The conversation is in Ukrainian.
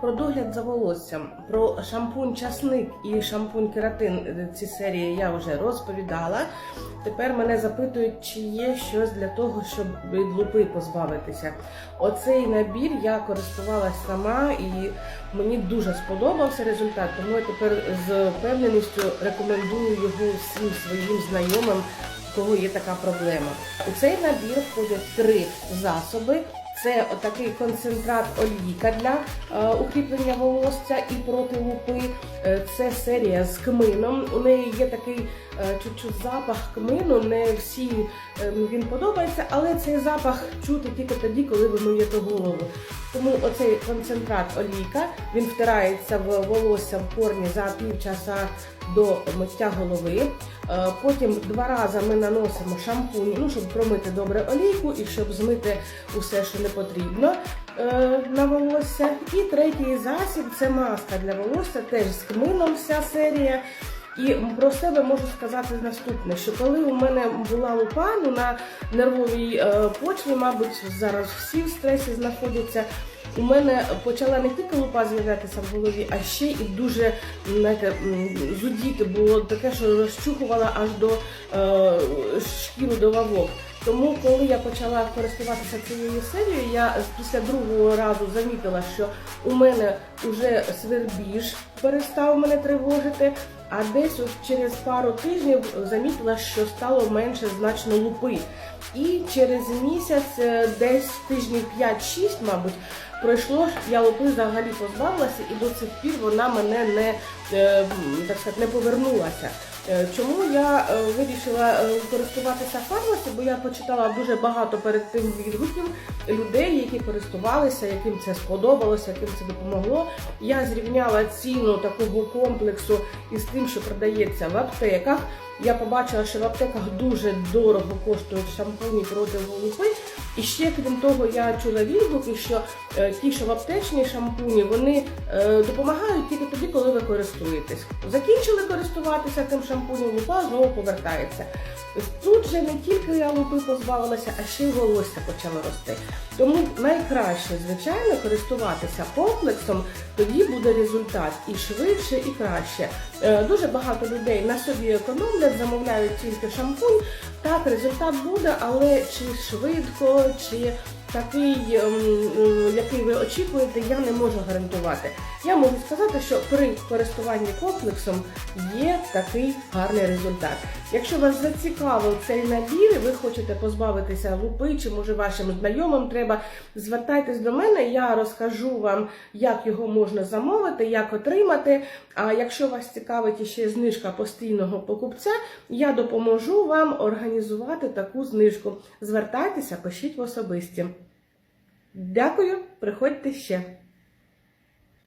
Про догляд за волоссям, про шампунь часник і шампунь кератин ці серії я вже розповідала. Тепер мене запитують, чи є щось для того, щоб від лупи позбавитися. Оцей набір я користувалась сама і мені дуже сподобався результат. Тому я тепер з впевненістю рекомендую його всім своїм знайомим, кого є така проблема. У цей набір входять три засоби. Це такий концентрат олійка для е, укріплення волосся і проти лупи. Е, це серія з кмином. У неї є такий е, чуть-чуть запах кмину. Не всі е, він подобається, але цей запах чути тільки тоді, коли ви миєте голову. Тому оцей концентрат олійка він втирається в волосся в корні за півчаса до миття голови. Е, Потім два рази ми наносимо шампунь, ну щоб промити добре олійку і щоб змити усе, що не потрібно е, на волосся. І третій засіб це маска для волосся, теж з кмином вся серія. І про себе можу сказати наступне: що коли у мене була лупа ну, на нервовій е, почві, мабуть, зараз всі в стресі знаходяться. У мене почала не тільки лупа з'являтися в голові, а ще і дуже знаєте, зудіти було таке, що розчухувала аж до е, шкіру до вавок. Тому, коли я почала користуватися цією серією, я після другого разу замітила, що у мене вже свербіж перестав мене тривожити. А десь через пару тижнів замітила, що стало менше значно лупи. І через місяць, е, десь тижнів 5-6, мабуть, пройшло, я лупи взагалі позбавилася, і до цих пір вона мене не, е, так сказати, не повернулася. Е, Чому я е, вирішила е, користуватися фармасі? Бо я почитала дуже багато перед тим відгуків людей, які користувалися, яким це сподобалося, яким це допомогло. Я зрівняла ціну такого комплексу із тим, що продається в аптеках. Я побачила, що в аптеках дуже дорого коштують шампуні проти голупи. І ще крім того, я чула відгуки, що е, ті, що в аптечні шампуні, вони е, допомагають тільки тоді, коли ви користуєтесь. Закінчили користуватися тим шампунем, лупа знову повертається. Тут же не тільки я лупи позбавилася, а ще й волосся почало рости. Тому найкраще, звичайно, користуватися комплексом, тоді буде результат і швидше, і краще. Е, Дуже багато людей на собі економлять, замовляють тільки шампунь. Так, результат буде, але чи швидко, чи такий, ем, який ви очікуєте, я не можу гарантувати. Я можу сказати, що при користуванні комплексом є такий гарний результат. Якщо вас зацікавив цей набір, і ви хочете позбавитися лупи, чи може вашим знайомим треба, звертайтесь до мене, я розкажу вам, як його можна замовити, як отримати. А якщо вас цікавить іще знижка постійного покупця, я допоможу вам організувати таку знижку. Звертайтеся, пишіть в особисті. Дякую, приходьте ще.